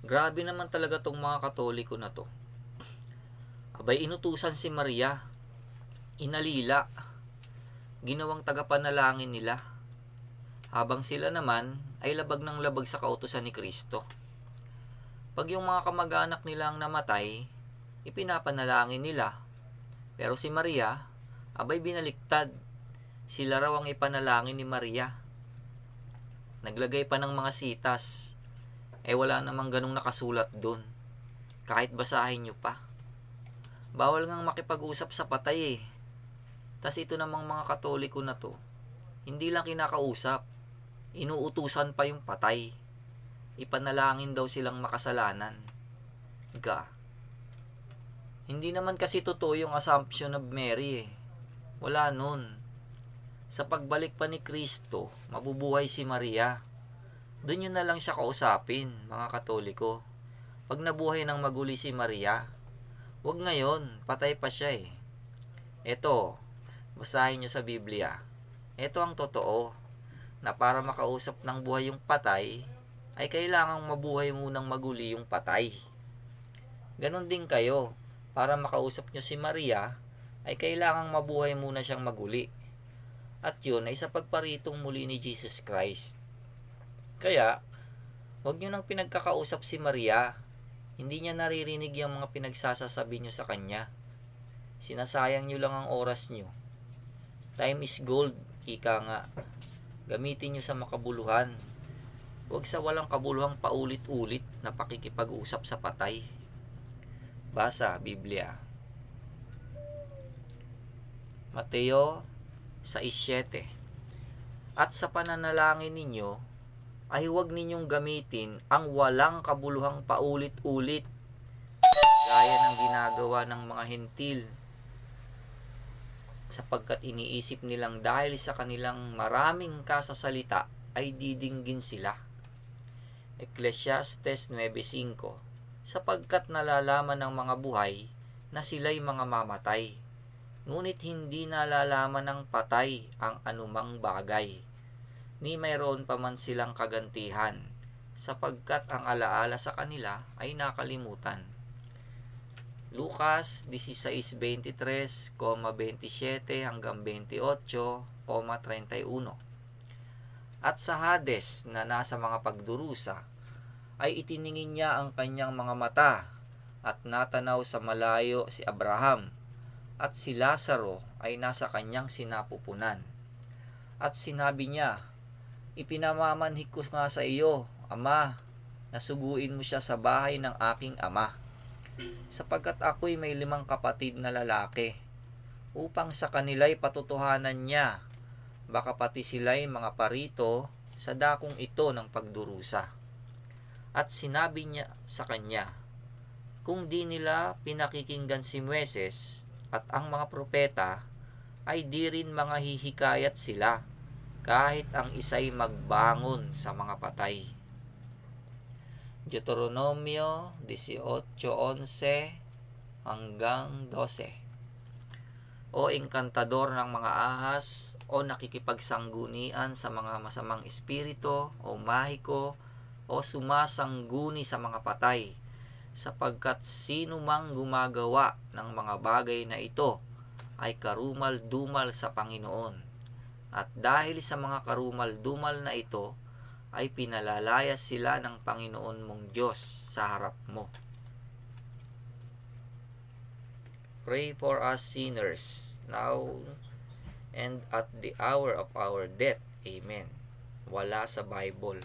Grabe naman talaga tong mga katoliko na to. Abay, inutusan si Maria. Inalila. Ginawang tagapanalangin nila. Habang sila naman ay labag ng labag sa kautusan ni Kristo. Pag yung mga kamag-anak nila ang namatay, ipinapanalangin nila. Pero si Maria, abay binaliktad. Sila raw ang ipanalangin ni Maria. Naglagay pa ng mga sitas. Eh wala namang ganong nakasulat doon. Kahit basahin nyo pa. Bawal ngang makipag-usap sa patay eh. Tas ito namang mga katoliko na to, hindi lang kinakausap, inuutusan pa yung patay. Ipanalangin daw silang makasalanan. Ga. Hindi naman kasi totoo yung assumption of Mary eh. Wala nun. Sa pagbalik pa ni Kristo, mabubuhay si Maria. Doon yun na lang siya kausapin, mga katoliko. Pag nabuhay ng maguli si Maria, wag ngayon, patay pa siya eh. Ito, basahin nyo sa Biblia. Ito ang totoo, na para makausap ng buhay yung patay, ay kailangang mabuhay munang maguli yung patay. Ganon din kayo, para makausap nyo si Maria, ay kailangang mabuhay muna siyang maguli. At yun ay sa pagparitong muli ni Jesus Christ. Kaya, wag nyo nang pinagkakausap si Maria. Hindi niya naririnig yung mga pinagsasasabi nyo sa kanya. Sinasayang nyo lang ang oras nyo. Time is gold, ika nga. Gamitin nyo sa makabuluhan. Huwag sa walang kabuluhang paulit-ulit na pakikipag-usap sa patay. Basa, Biblia. Mateo 6.7 At sa pananalangin ninyo, ay huwag ninyong gamitin ang walang kabuluhang paulit-ulit. Gaya ng ginagawa ng mga hentil sapagkat iniisip nilang dahil sa kanilang maraming kasasalita ay didinggin sila. Ecclesiastes 9.5 Sapagkat nalalaman ng mga buhay na sila'y mga mamatay, ngunit hindi nalalaman ng patay ang anumang bagay ni mayroon pa man silang kagantihan, sapagkat ang alaala sa kanila ay nakalimutan. Lucas 16:23, 27 hanggang 28,31. At sa Hades na nasa mga pagdurusa, ay itiningin niya ang kanyang mga mata at natanaw sa malayo si Abraham at si Lazaro ay nasa kanyang sinapupunan. At sinabi niya, Ipinamamanhik ko nga sa iyo, Ama, nasuguin mo siya sa bahay ng aking ama. Sapagkat ako'y may limang kapatid na lalaki, upang sa kanila'y patutuhanan niya, baka pati sila'y mga parito sa dakong ito ng pagdurusa. At sinabi niya sa kanya, kung di nila pinakikinggan si Mueses at ang mga propeta, ay di rin mga hihikayat sila kahit ang isa'y magbangon sa mga patay. Deuteronomio 18:11 hanggang 12. O engkantador ng mga ahas o nakikipagsangunian sa mga masamang espiritu o mahiko o sumasangguni sa mga patay sapagkat sino mang gumagawa ng mga bagay na ito ay karumal-dumal sa Panginoon at dahil sa mga karumal-dumal na ito, ay pinalalayas sila ng Panginoon mong Diyos sa harap mo. Pray for us sinners, now and at the hour of our death. Amen. Wala sa Bible.